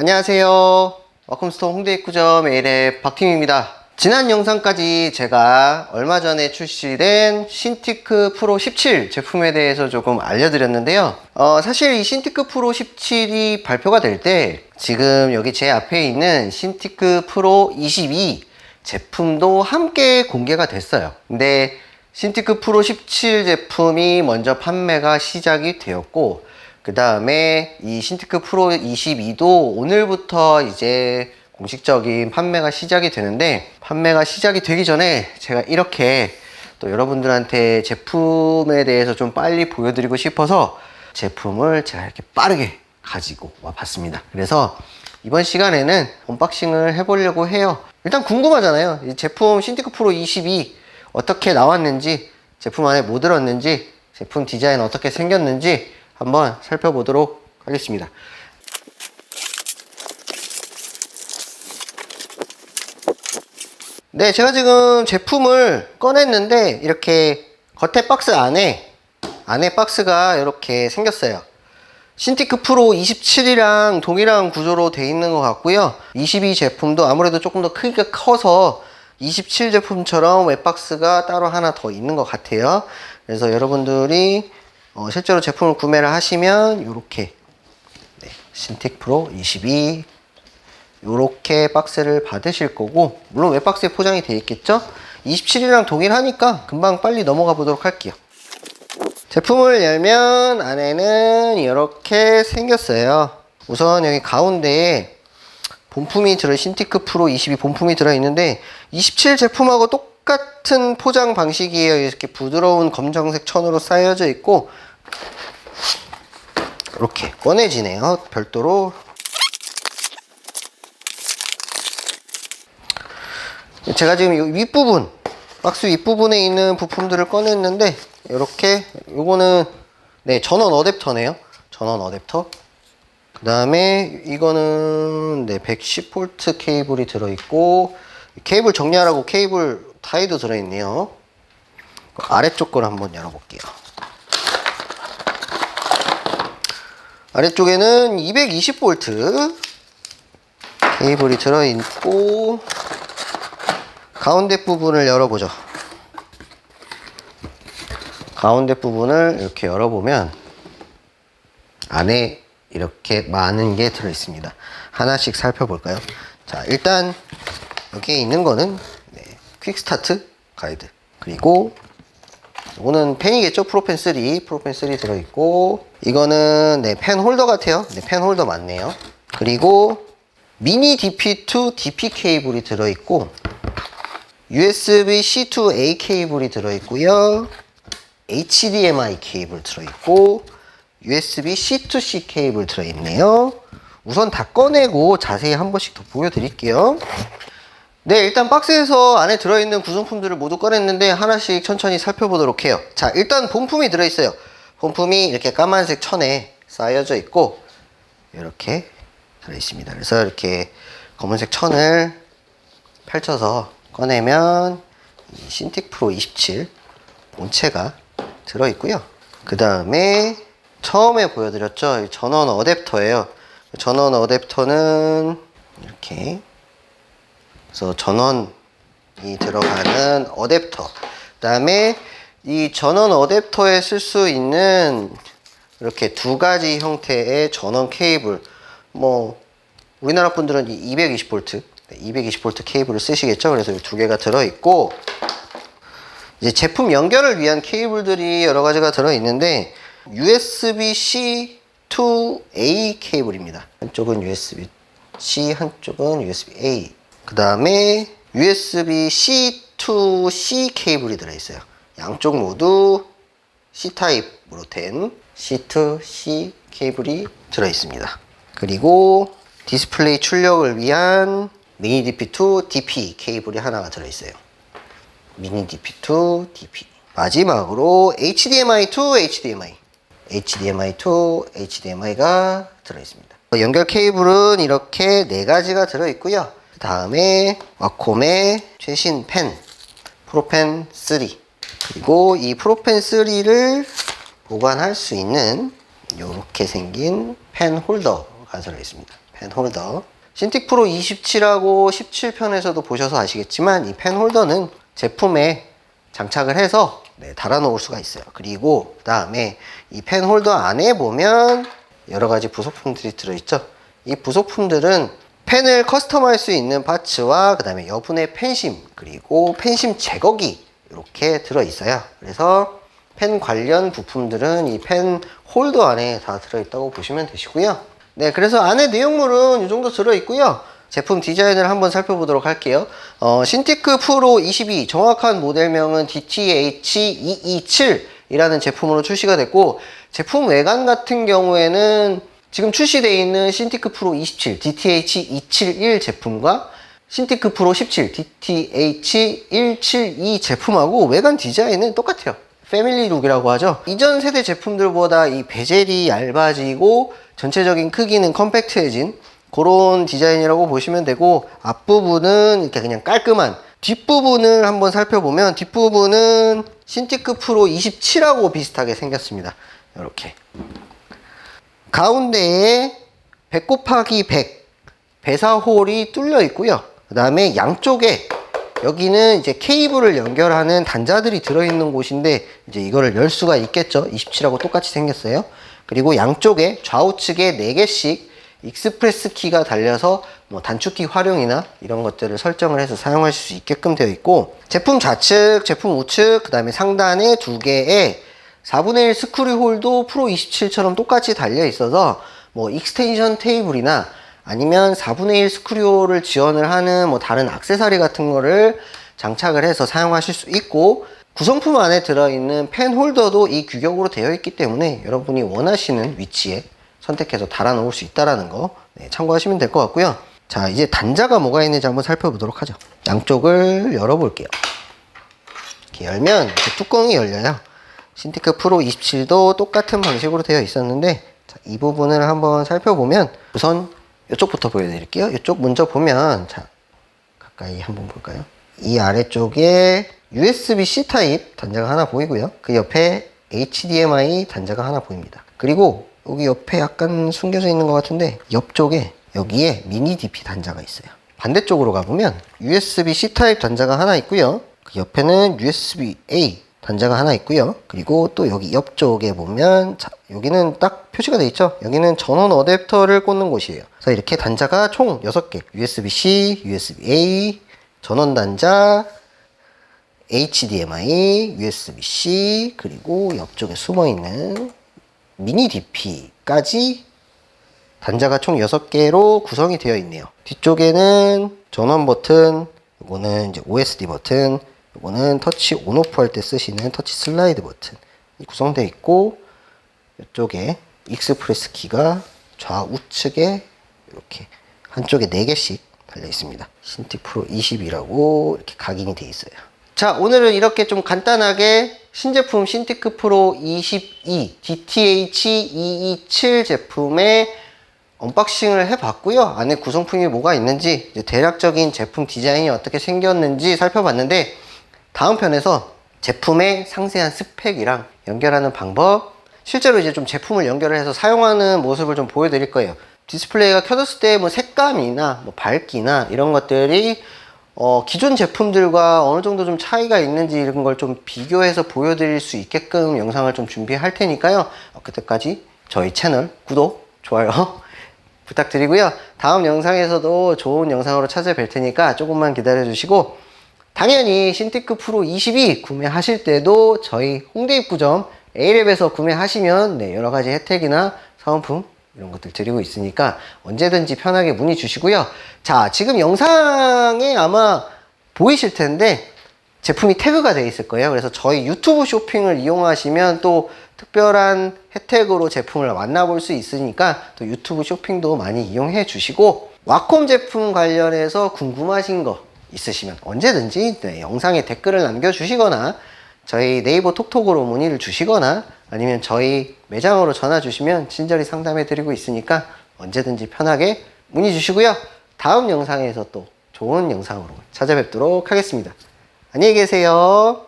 안녕하세요. 와컴스토어 홍대 입구점 A랩 박팀입니다. 지난 영상까지 제가 얼마 전에 출시된 신티크 프로 17 제품에 대해서 조금 알려드렸는데요. 어, 사실 이 신티크 프로 17이 발표가 될 때 지금 여기 제 앞에 있는 신티크 프로 22 제품도 함께 공개가 됐어요. 근데 신티크 프로 17 제품이 먼저 판매가 시작이 되었고 그 다음에 이 신티크 프로 22도 오늘부터 이제 공식적인 판매가 시작이 되는데 판매가 시작이 되기 전에 제가 이렇게 또 여러분들한테 제품에 대해서 좀 빨리 보여드리고 싶어서 제품을 제가 이렇게 빠르게 가지고 와 봤습니다. 그래서 이번 시간에는 언박싱을 해보려고 해요. 일단 궁금하잖아요. 이 제품 신티크 프로 22 어떻게 나왔는지, 제품 안에 뭐 들었는지, 제품 디자인 어떻게 생겼는지 한번 살펴보도록 하겠습니다. 네, 제가 지금 제품을 꺼냈는데 이렇게 겉에 박스 안에 안에 박스가 이렇게 생겼어요. 신티크 프로 27이랑 동일한 구조로 돼 있는 것 같고요. 22 제품도 아무래도 조금 더 크기가 커서 27 제품처럼 웹박스가 따로 하나 더 있는 것 같아요. 그래서 여러분들이 어, 실제로 제품을 구매를 하시면 이렇게 네, 신틱 프로 22 이렇게 박스를 받으실 거고 물론 웹박스에 포장이 되어 있겠죠? 27이랑 동일하니까 금방 빨리 넘어가 보도록 할게요. 제품을 열면 안에는 이렇게 생겼어요. 우선 여기 가운데에 본품이 들어 신티크 프로 22 본품이 들어 있는데 27 제품하고 똑같은 포장 방식이에요. 이렇게 부드러운 검정색 천으로 쌓여져 있고 이렇게 꺼내지네요. 별도로. 제가 지금 이 윗부분 박스 윗부분에 있는 부품들을 꺼냈는데 이렇게 요거는 네 전원 어댑터네요. 전원 어댑터. 그 다음에 이거는 네 110V 케이블이 들어있고 케이블 정리하라고 케이블 타이도 들어있네요. 아래쪽 걸 한번 열어볼게요 아래쪽에는 220V 케이블이 들어있고 가운데 부분을 열어보죠. 가운데 부분을 이렇게 열어보면 안에 이렇게 많은 게 들어있습니다. 하나씩 살펴볼까요? 자, 일단 여기에 있는 거는 네, 퀵스타트 가이드 그리고 이거는 펜이겠죠? 프로펜 3, 프로펜 3 들어있고 이거는 네, 펜 홀더 같아요. 네, 펜 홀더 맞네요. 그리고 미니 DP2 DP 케이블이 들어있고 USB C2A 케이블이 들어있고요. HDMI 케이블 들어있고 USB C2C 케이블 들어있네요. 우선 다 꺼내고 자세히 한 번씩 더 보여드릴게요. 네, 일단 박스에서 안에 들어있는 구성품들을 모두 꺼냈는데 하나씩 천천히 살펴보도록 해요. 자, 일단 본품이 들어있어요. 본품이 이렇게 까만색 천에 쌓여져 있고 이렇게 들어 있습니다. 그래서 이렇게 검은색 천을 펼쳐서 꺼내면 이 신틱 프로 27 본체가 들어 있고요. 그 다음에 처음에 보여드렸죠. 이 전원 어댑터예요. 전원 어댑터는 이렇게 그래서 전원이 들어가는 어댑터. 그 다음에 이 전원 어댑터에 쓸 수 있는 이렇게 두 가지 형태의 전원 케이블. 뭐 우리나라 분들은 220V, 220V 케이블을 쓰시겠죠. 그래서 이 두 개가 들어 있고 이제 제품 연결을 위한 케이블들이 여러 가지가 들어 있는데 USB-C to A 케이블입니다. 한쪽은 USB-C, 한쪽은 USB-A. 그 다음에 USB-C to C 케이블이 들어 있어요. 양쪽 모두 C 타입으로 된 to C 케이블이 들어 있습니다. 그리고 디스플레이 출력을 위한 미니 DP2 DP 케이블이 하나가 들어 있어요. 미니 DP2 DP. 마지막으로 HDMI to HDMI. HDMI to HDMI가 들어 있습니다. 연결 케이블은 이렇게 네 가지가 들어 있고요. 그 다음에 와콤의 최신 펜, 프로펜 3. 그리고 이 프로펜 3를 보관할 수 있는 이렇게 생긴 펜 홀더가 들어 있습니다. 펜 홀더. 신틱 프로 27하고 17편에서도 보셔서 아시겠지만 이 펜 홀더는 제품에 장착을 해서 네, 달아놓을 수가 있어요. 그리고 그 다음에 이 펜 홀더 안에 보면 여러 가지 부속품들이 들어있죠. 이 부속품들은 펜을 커스텀할 수 있는 파츠와 그 다음에 여분의 펜심 그리고 펜심 제거기 이렇게 들어있어요. 그래서 펜 관련 부품들은 이 펜 홀더 안에 다 들어있다고 보시면 되시고요. 네, 그래서 안에 내용물은 이 정도 들어있고요. 제품 디자인을 한번 살펴보도록 할게요. 어, 신티크 프로 22 정확한 모델명은 DTH227 이라는 제품으로 출시가 됐고 제품 외관 같은 경우에는 지금 출시되어 있는 신티크 프로 27 DTH271 제품과 신티크 프로 17 DTH172 제품하고 외관 디자인은 똑같아요. 패밀리 룩이라고 하죠. 이전 세대 제품들보다 이 베젤이 얇아지고 전체적인 크기는 컴팩트해진 그런 디자인이라고 보시면 되고 앞부분은 이렇게 그냥 깔끔한 뒷부분을 한번 살펴보면 뒷부분은 신티크 프로 27하고 비슷하게 생겼습니다. 이렇게 가운데에 100 곱하기 100 배사홀이 뚫려 있고요. 그 다음에 양쪽에 여기는 이제 케이블을 연결하는 단자들이 들어있는 곳인데 이제 이거를 열 수가 있겠죠. 27하고 똑같이 생겼어요. 그리고 양쪽에 좌우측에 4개씩 익스프레스 키가 달려서 뭐 단축키 활용이나 이런 것들을 설정을 해서 사용하실 수 있게끔 되어 있고 제품 좌측, 제품 우측, 그 다음에 상단에 두 개의 4분의 1 스크류 홀도 프로 27처럼 똑같이 달려 있어서 뭐 익스텐션 테이블이나 아니면 4분의 1 스크류를 지원을 하는 뭐 다른 악세사리 같은 거를 장착을 해서 사용하실 수 있고 구성품 안에 들어있는 펜 홀더도 이 규격으로 되어 있기 때문에 여러분이 원하시는 위치에 선택해서 달아 놓을 수 있다라는 거 네, 참고하시면 될 것 같고요. 자, 이제 단자가 뭐가 있는지 한번 살펴보도록 하죠. 양쪽을 열어볼게요. 이렇게 열면 이렇게 뚜껑이 열려요. 신티크 프로 27도 똑같은 방식으로 되어 있었는데 자, 이 부분을 한번 살펴보면 우선 이쪽부터 보여드릴게요. 이쪽 먼저 보면 자 가까이 한번 볼까요? 이 아래쪽에 USB-C 타입 단자가 하나 보이고요. 그 옆에 HDMI 단자가 하나 보입니다. 그리고 여기 옆에 약간 숨겨져 있는 것 같은데 옆쪽에 여기에 미니 DP 단자가 있어요. 반대쪽으로 가보면 USB-C 타입 단자가 하나 있고요. 그 옆에는 USB-A 단자가 하나 있고요. 그리고 또 여기 옆쪽에 보면 자, 여기는 딱 표시가 되어 있죠. 여기는 전원 어댑터를 꽂는 곳이에요. 그래서 이렇게 단자가 총 6개. USB-C, USB-A, 전원 단자, HDMI, USB-C, 그리고 옆쪽에 숨어 있는 미니 DP까지 단자가 총 6개로 구성이 되어 있네요. 뒤쪽에는 전원 버튼, 이거는 이제 OSD 버튼, 이거는 터치 온오프 할 때 쓰시는 터치 슬라이드 버튼이 구성되어 있고 이쪽에 익스프레스 키가 좌우측에 이렇게 한쪽에 4개씩 달려 있습니다. 신틱 프로 20이라고 이렇게 각인이 되어 있어요. 자, 오늘은 이렇게 좀 간단하게 신제품 신티크 프로 22 DTH227 제품의 언박싱을 해봤고요. 안에 구성품이 뭐가 있는지 대략적인 제품 디자인이 어떻게 생겼는지 살펴봤는데 다음 편에서 제품의 상세한 스펙이랑 연결하는 방법 실제로 이제 좀 제품을 연결을 해서 사용하는 모습을 좀 보여드릴 거예요. 디스플레이가 켜졌을 때 뭐 색감이나 뭐 밝기나 이런 것들이 어, 기존 제품들과 어느 정도 좀 차이가 있는지 이런 걸 좀 비교해서 보여드릴 수 있게끔 영상을 좀 준비할 테니까요. 어, 그때까지 저희 채널 구독, 좋아요 부탁드리고요. 다음 영상에서도 좋은 영상으로 찾아뵐 테니까 조금만 기다려 주시고 당연히 신티크 프로 22 구매하실 때도 저희 홍대 입구점 A랩에서 구매하시면 네, 여러 가지 혜택이나 사은품 이런 것들 드리고 있으니까 언제든지 편하게 문의 주시고요. 자, 지금 영상에 아마 보이실 텐데 제품이 태그가 되어 있을 거예요. 그래서 저희 유튜브 쇼핑을 이용하시면 또 특별한 혜택으로 제품을 만나볼 수 있으니까 또 유튜브 쇼핑도 많이 이용해 주시고 와콤 제품 관련해서 궁금하신 거 있으시면 언제든지 네, 영상에 댓글을 남겨주시거나 저희 네이버 톡톡으로 문의를 주시거나 아니면 저희 매장으로 전화 주시면 친절히 상담해 드리고 있으니까 언제든지 편하게 문의 주시고요. 다음 영상에서 또 좋은 영상으로 찾아뵙도록 하겠습니다. 안녕히 계세요.